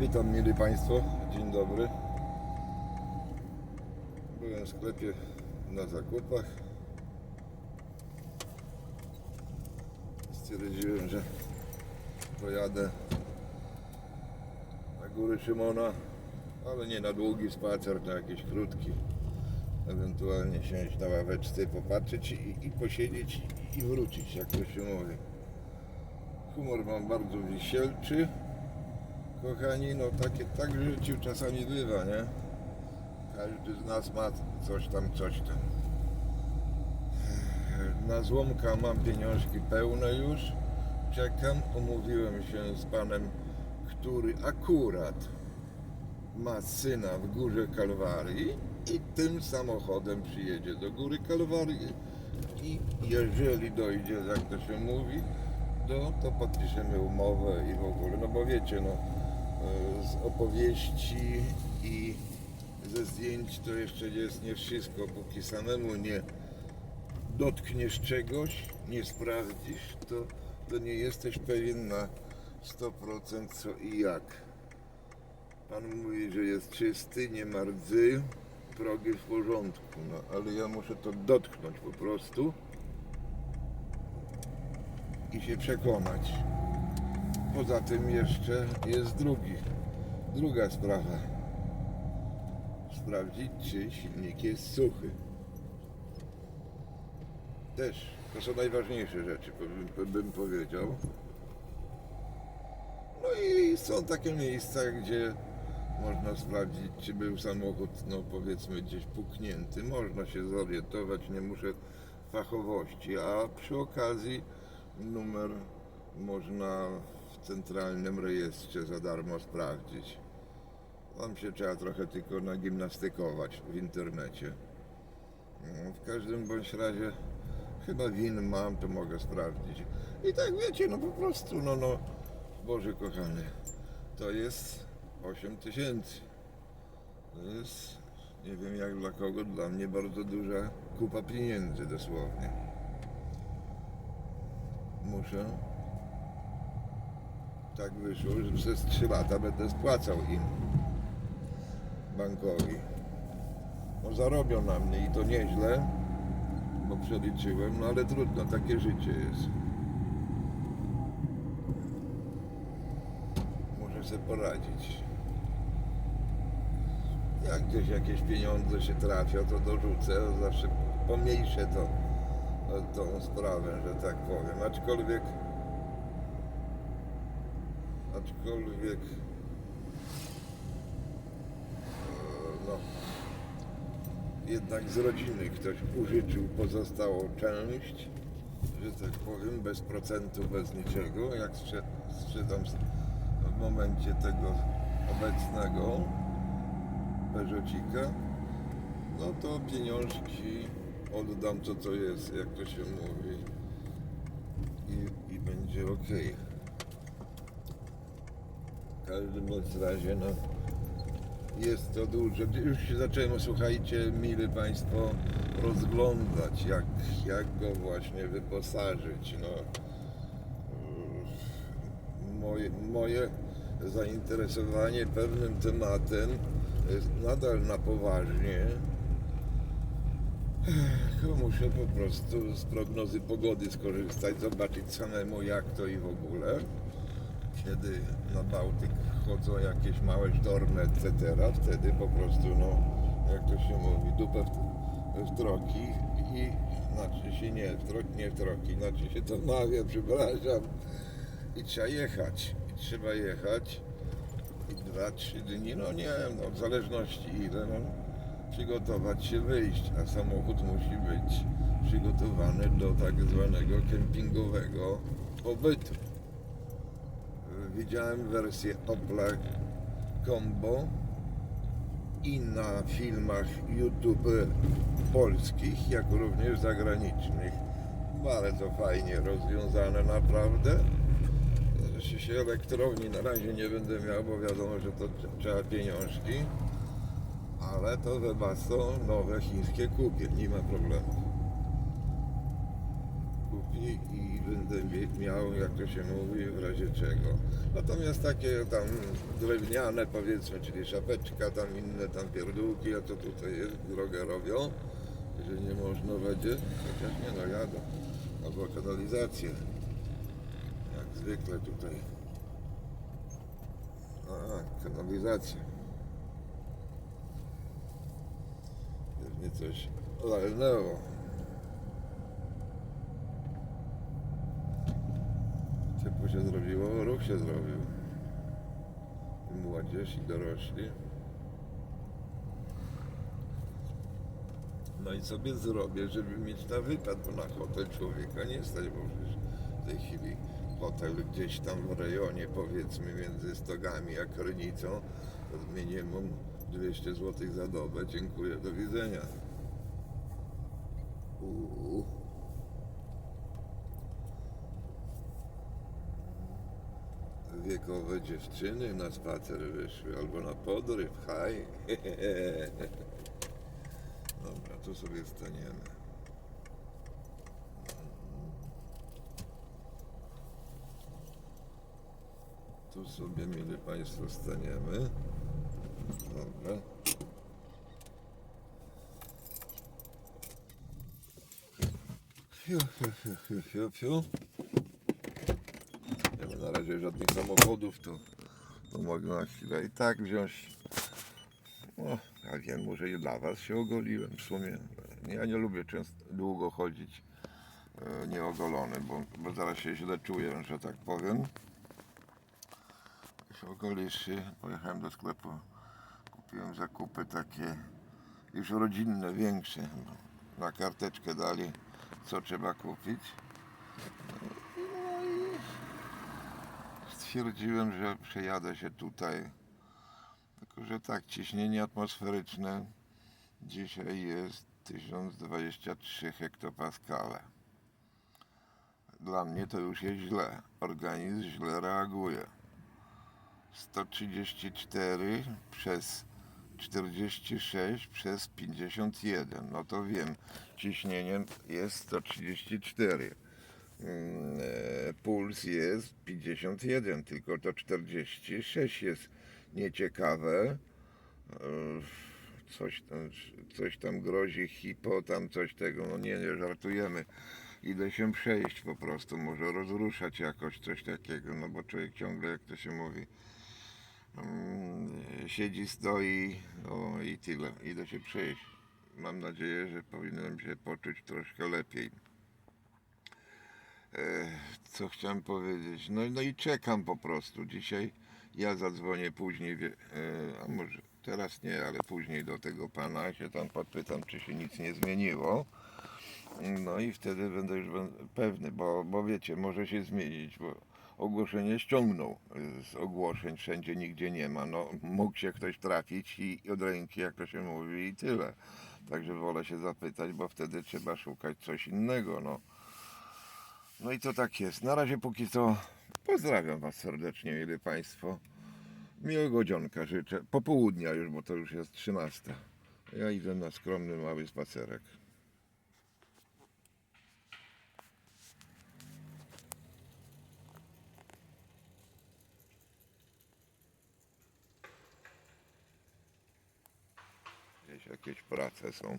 Witam mili Państwo, dzień dobry. Byłem w sklepie na zakupach. Stwierdziłem, że pojadę na góry Szymona, ale nie na długi spacer, na jakiś krótki. Ewentualnie siąść na ławeczce popatrzeć i, i posiedzieć i wrócić, jak to się mówi. Humor mam bardzo wisielczy. Kochani, no takie tak w życiu czasami bywa, nie? Każdy z nas ma coś tam, coś tam. Na złomka mam pieniążki pełne już. Czekam, umówiłem się z panem, który akurat ma syna w Górze Kalwarii i tym samochodem przyjedzie do Góry Kalwarii i jeżeli dojdzie, jak to się mówi, do, to podpiszemy umowę i w ogóle, no bo wiecie, no z opowieści i ze zdjęć to jeszcze jest nie wszystko, póki samemu nie dotkniesz czegoś, nie sprawdzisz, to, to nie jesteś pewien na 100% co i jak. Pan mówi, że jest czysty, nie ma rdzy, progi w porządku, no ale ja muszę to dotknąć po prostu i się przekonać. Poza tym jeszcze jest drugi, druga sprawa. Sprawdzić, czy silnik jest suchy. Też, to są najważniejsze rzeczy, bym, bym powiedział. No i są takie miejsca, gdzie można sprawdzić, czy był samochód, no powiedzmy, gdzieś puknięty. Można się zorientować, nie muszę fachowości, a przy okazji numer można centralnym rejestrze za darmo sprawdzić. Tam się trzeba trochę tylko nagimnastykować w internecie. No, w każdym bądź razie chyba win mam, to mogę sprawdzić. I tak wiecie, no po prostu, no no, Boże kochany, to jest 8 tysięcy. To jest, nie wiem jak dla kogo, dla mnie bardzo duża kupa pieniędzy dosłownie. Muszę, tak wyszło, że przez 3 lata będę spłacał im, bankowi. No zarobią na mnie i to nieźle, bo przeliczyłem, no ale trudno, takie życie jest. Muszę sobie poradzić. Jak gdzieś jakieś pieniądze się trafia, to dorzucę, zawsze pomniejszę to, tą sprawę, że tak powiem. Aczkolwiek, aczkolwiek, e, no, jednak z rodziny ktoś użyczył pozostałą część, że tak powiem, bez procentu, bez niczego. Jak sprze- sprzedam w momencie tego obecnego Peugeotika, no to pieniążki oddam to, co jest, jak to się mówi. I, i będzie ok. Każdym razie, no, jest to duże. Już się zacząłem, słuchajcie, mili Państwo, rozglądać, jak, jak go właśnie wyposażyć. No, moje, moje zainteresowanie pewnym tematem jest nadal na poważnie. Tylko muszę po prostu z prognozy pogody skorzystać, zobaczyć samemu jak to i w ogóle. Kiedy na Bałtyk wchodzą jakieś małe sztormy, etc., wtedy po prostu, no, jak to się mówi, dupę w, w troki i znaczy się nie, w troki, nie w troki, znaczy się to mawia, przepraszam. I trzeba jechać, i trzeba jechać i dwa, trzy dni, no nie wiem, no, w zależności ile, no, przygotować się wyjść, a samochód musi być przygotowany do tak zwanego kempingowego pobytu. Widziałem wersję Opla Combo i na filmach YouTube polskich, jak również zagranicznych. Bardzo fajnie rozwiązane naprawdę. Że się elektrowni na razie nie będę miał, bo wiadomo, że to tr- trzeba pieniążki. Ale to Webasto nowe chińskie kupię, nie ma problemu. stopni i będę miał, jak to się mówi, w razie czego. Natomiast takie tam drewniane powiedzmy, czyli szapeczka, tam inne tam pierdółki, a to tutaj jest, drogę robią, że nie można będzie, chociaż nie no jadą, albo kanalizację, jak zwykle tutaj. A, kanalizacja. Pewnie coś walnęło. Ciepło się zrobiło, ruch się zrobił. I młodzież i dorośli. No i sobie zrobię, żeby mieć na wypad, bo na hotel człowieka nie stać, bo przecież w tej chwili hotel gdzieś tam w rejonie, powiedzmy między Stogami a Krynicą, to minimum 200 zł za dobę. Dziękuję, do widzenia. Wiekowe dziewczyny na spacer wyszły albo na podryw, haj. Dobra, tu sobie staniemy. Tu sobie, mili Państwo, staniemy. Dobra. Fiu, fiu, fiu, fiu, fiu. Razie żadnych samochodów, to, to mogę na chwilę i tak wziąć. O, ja wiem, może i dla Was się ogoliłem w sumie. Ja nie lubię często długo chodzić e, nieogolony, bo, bo zaraz się źle czuję, że tak powiem. Się ogolisz się, pojechałem do sklepu, kupiłem zakupy takie już rodzinne, większe. Na karteczkę dali, co trzeba kupić. No i stwierdziłem, że przejadę się tutaj. Tylko, że tak, ciśnienie atmosferyczne dzisiaj jest 1023 hektopaskale. Dla mnie to już jest źle. Organizm źle reaguje. 134 przez 46 przez 51. No to wiem, ciśnienie jest 134. Mm, e, Puls jest 51, tylko to 46 jest nieciekawe. Coś tam, coś tam grozi, hipo, tam coś tego, no nie, nie żartujemy. Idę się przejść po prostu, może rozruszać jakoś coś takiego, no bo człowiek ciągle, jak to się mówi, mm, siedzi, stoi, o i tyle. Idę się przejść. Mam nadzieję, że powinienem się poczuć troszkę lepiej. E, co chciałem powiedzieć? No, no i czekam po prostu. Dzisiaj ja zadzwonię później, e, a może teraz nie, ale później do tego pana się tam podpytam, czy się nic nie zmieniło. No i wtedy będę już pewny, bo, bo wiecie, może się zmienić, bo ogłoszenie ściągnął y, z ogłoszeń, wszędzie nigdzie nie ma. No, mógł się ktoś trafić i i od ręki, jak to się mówi, i tyle. Także wolę się zapytać, bo wtedy trzeba szukać coś innego. No, no i to tak jest. Na razie póki co pozdrawiam Was serdecznie, mili Państwo. Miłego dzionka życzę. Popołudnia już, bo to już jest 13. Ja idę na skromny mały spacerek. Gdzieś jakieś prace są.